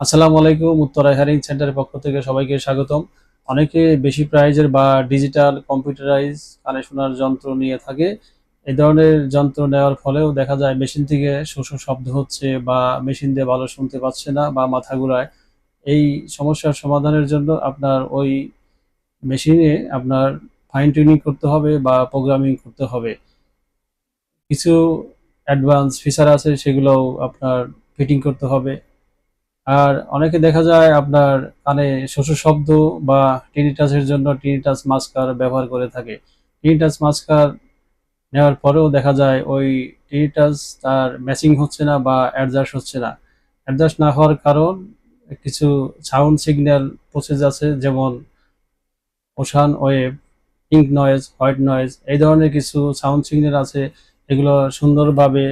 আসসালামু আলাইকুম, উত্তরা হেয়ারিং সেন্টারের পক্ষ থেকে সবাইকে স্বাগতম। অনেকে বেশি প্রাইজের বা ডিজিটাল কম্পিউটারাইজ কানে শোনার যন্ত্র নিয়ে থাকে। এই ধরনের যন্ত্র নেওয়ার ফলেও দেখা যায় মেশিন থেকে শোষ শব্দ হচ্ছে বা মেশিন দিয়ে ভালো শুনতে পাচ্ছে না বা মাথা ঘুরায়। এই সমস্যার সমাধানের জন্য আপনার ওই মেশিনে আপনার ফাইন টিউনিং করতে হবে বা প্রোগ্রামিং করতে হবে। কিছু অ্যাডভান্স ফিচার আছে, সেগুলোও আপনার ফিটিং করতে হবে। আর অনেকে দেখা যায় আপনার কানে শোষ শব্দ বা টিনিটাসের জন্য টিনিটাস মাস্কার ব্যবহার করে থাকে। টিনিটাস মাস্কার নেওয়ার পরেও দেখা যায় ওই টিনিটাস তার ম্যাচিং হচ্ছে না বা অ্যাডজাস্ট হচ্ছে না। অ্যাডজাস্ট না হওয়ার কারণ কিছু সাউন্ড সিগন্যাল প্রসেস আছে, যেমন ocean wave, pink noise, white noise, এই ধরনের কিছু সাউন্ড সিগন্যাল আছে। এগুলো সুন্দরভাবে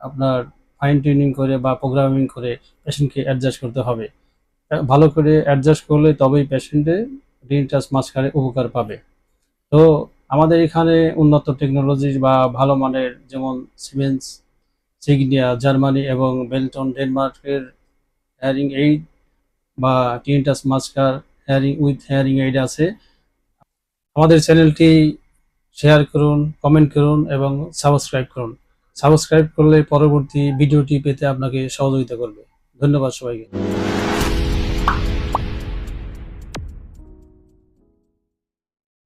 আপনার ফাইন টিউনিং করে বা প্রোগ্রামিং করে পেশেন্টকে অ্যাডজাস্ট করতে হবে। ভালো করে অ্যাডজাস্ট করলে তবেই পেশেন্টে রিনটাস মাস্কারে উপকার পাবে। তো আমাদের এখানে উন্নত টেকনোলজি বা ভালো মানের যেমন সিমেন্স সিগনিয়া জার্মানি এবং বেলটন ডেনমার্কের হেয়ারিং এইড বা tinnitus masker hearing with hearing aid আছে। আমাদের চ্যানেলটি শেয়ার করুন কমেন্ট করুন এবং সাবস্ক্রাইব করুন। সাবস্ক্রাইব করলে পরবর্তী ভিডিওটি পেতে আপনাকে সহযোগিতা করবে। ধন্যবাদ সবাইকে।